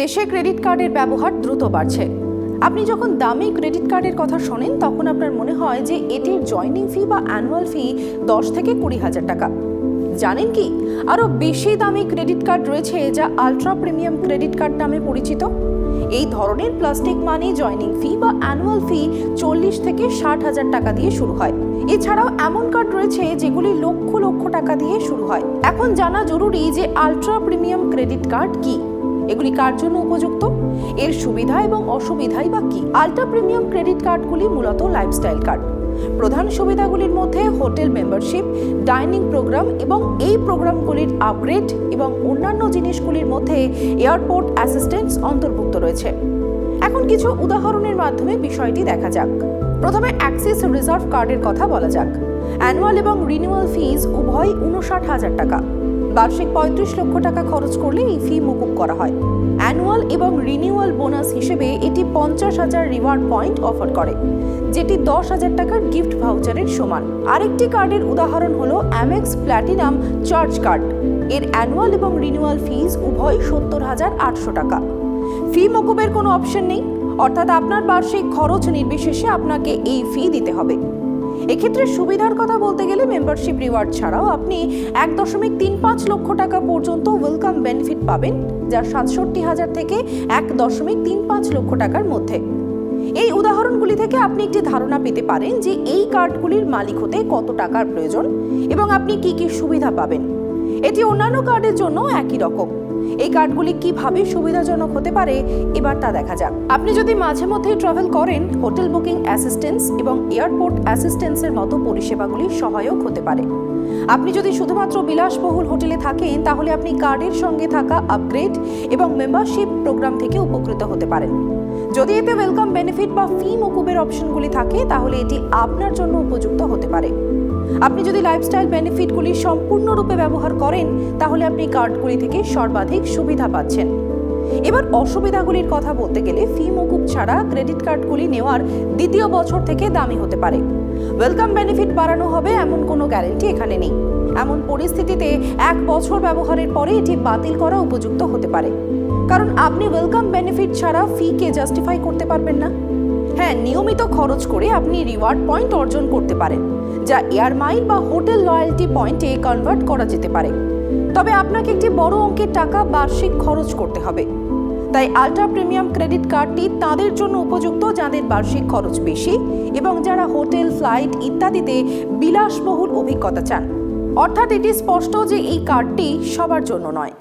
দেশে ক্রেডিট কার্ডের ব্যবহার দ্রুত বাড়ছে। আপনি যখন দামি ক্রেডিট কার্ডের কথা শোনেন, তখন আপনার মনে হয় যে এটির জয়নিং ফি বা অ্যানুয়াল ফি দশ থেকে কুড়ি হাজার টাকা। জানেন কি? আরও বেশি দামি ক্রেডিট কার্ড রয়েছে যা আলট্রা প্রিমিয়াম ক্রেডিট কার্ড নামে পরিচিত। এই ধরনের প্লাস্টিক মানি জয়নিং ফি বা অ্যানুয়াল ফি চল্লিশ থেকে ষাট হাজার টাকা দিয়ে শুরু হয়। এছাড়াও এমন কার্ড রয়েছে যেগুলি লক্ষ লক্ষ টাকা দিয়ে শুরু হয়। এখন জানা জরুরি যে আলট্রা প্রিমিয়াম ক্রেডিট কার্ড কি? এগুলি কার জন্য উপযুক্ত? এর সুবিধা এবং অসুবিধাই বা কি? আলট্রা প্রিমিয়াম ক্রেডিট কার্ডগুলি মূলত লাইফস্টাইল কার্ড। প্রধান সুবিধাগুলির মধ্যে হোটেল মেম্বারশিপ, ডাইনিং প্রোগ্রাম এবং এই প্রোগ্রামগুলির আপগ্রেড এবং অন্যান্য জিনিসগুলির মধ্যে এয়ারপোর্ট অ্যাসিস্ট্যান্স অন্তর্ভুক্ত রয়েছে। এখন কিছু উদাহরণের মাধ্যমে বিষয়টি দেখা যাক। প্রথমে অ্যাক্সিস রিজার্ভ কার্ডের কথা বলা যাক। অ্যানুয়াল এবং রিনিউয়াল ফিজ উভয় উনষাট হাজার টাকা। বার্ষিক পঁয়ত্রিশ লক্ষ টাকা খরচ করলে এই ফি মকুব করা হয়। অ্যানুয়াল এবং রিনিউয়াল বোনাস হিসেবে এটি পঞ্চাশ হাজার রিওয়ার্ড পয়েন্ট অফার করে, যেটি দশ হাজার টাকার গিফট ভাউচারের সমান। আরেকটি কার্ডের উদাহরণ হলো অ্যামেক্স প্ল্যাটিনাম চার্জ কার্ড এর অ্যানুয়াল এবং রিনিউয়াল ফিজ উভয় সত্তর হাজার আটশো টাকা। ফি মকুবের কোনো অপশন নেই, অর্থাৎ আপনার বার্ষিক খরচ নির্বিশেষে আপনাকে এই ফি দিতে হবে। এক্ষেত্রে সুবিধার কথা বলতে গেলে মেম্বারশিপ রিওয়ার্ড ছাড়াও আপনি এক দশমিক তিন পাঁচ লক্ষ টাকা পর্যন্ত ওয়েলকাম বেনিফিট পাবেন, যা সাতষট্টি হাজার থেকে এক দশমিক তিন পাঁচ লক্ষ টাকার মধ্যে। এই উদাহরণগুলি থেকে আপনি একটি ধারণা পেতে পারেন যে এই কার্ডগুলির মালিক হতে কত টাকার প্রয়োজন এবং আপনি কি কি সুবিধা পাবেন। এটি অন্যান্য কার্ডের জন্য একই রকম। এই কার্ডগুলি কীভাবে সুবিধাজনক হতে পারে, এবার তা দেখা যাক। আপনি যদি মাঝে মধ্যে ট্রাভেল করেন হোটেল বুকিং অ্যাসিস্ট্যান্স এবং এয়ারপোর্ট অ্যাসিস্ট্যান্সের মতো পরিষেবাগুলি সহায়ক হতে পারে। আপনি যদি শুধুমাত্র বিলাসবহুল হোটেলে থাকেন, তাহলে আপনি কার্ডের সঙ্গে থাকা আপগ্রেড এবং মেম্বারশিপ প্রোগ্রাম থেকে উপকৃত হতে পারেন। যদি এতে ওয়েলকাম বেনিফিট বা ফি মকুবের অপশনগুলি থাকে, তাহলে এটি আপনার জন্য উপযুক্ত হতে পারে। আপনি যদি লাইফস্টাইল বেনিফিটগুলি সম্পূর্ণরূপে ব্যবহার করেন, তাহলে আপনি কার্ডগুলি থেকে সর্বাধিক সুবিধা পাচ্ছেন। এবার অসুবিধাগুলির কথা বলতে গেলে ফি মকুব ছাড়া ক্রেডিট কার্ডগুলি নেওয়ার দ্বিতীয় বছর থেকে দামি হতে পারে। ওয়েলকাম বেনিফিট বাড়ানো হবে এমন কোনো গ্যারেন্টি এখানে নেই। এমন পরিস্থিতিতে এক বছর ব্যবহারের পরে এটি বাতিল করা উপযুক্ত হতে পারে। কারণ আপনি ওয়েলকাম বেনিফিট ছাড়া ফিকে জাস্টিফাই করতে পারবেন না। হ্যাঁ নিয়মিত খরচ করে আপনি রিওয়ার্ড পয়েন্ট অর্জন করতে পারেন, যা এয়ার মাইল বা হোটেল লয়্যালটি পয়েন্টে কনভার্ট করা যেতে পারে। তবে আপনাকে একটি বড় অঙ্কের টাকা বার্ষিক খরচ করতে হবে। তাই আল্ট্রা প্রিমিয়াম ক্রেডিট কার্ডটি তাদের জন্য উপযুক্ত, যাদের বার্ষিক খরচ বেশি এবং যারা হোটেল ফ্লাইট ইত্যাদিতে বিলাসবহুল অভিজ্ঞতা চান। অর্থাৎ এটি স্পষ্ট যে এই কার্ডটি সবার জন্য নয়।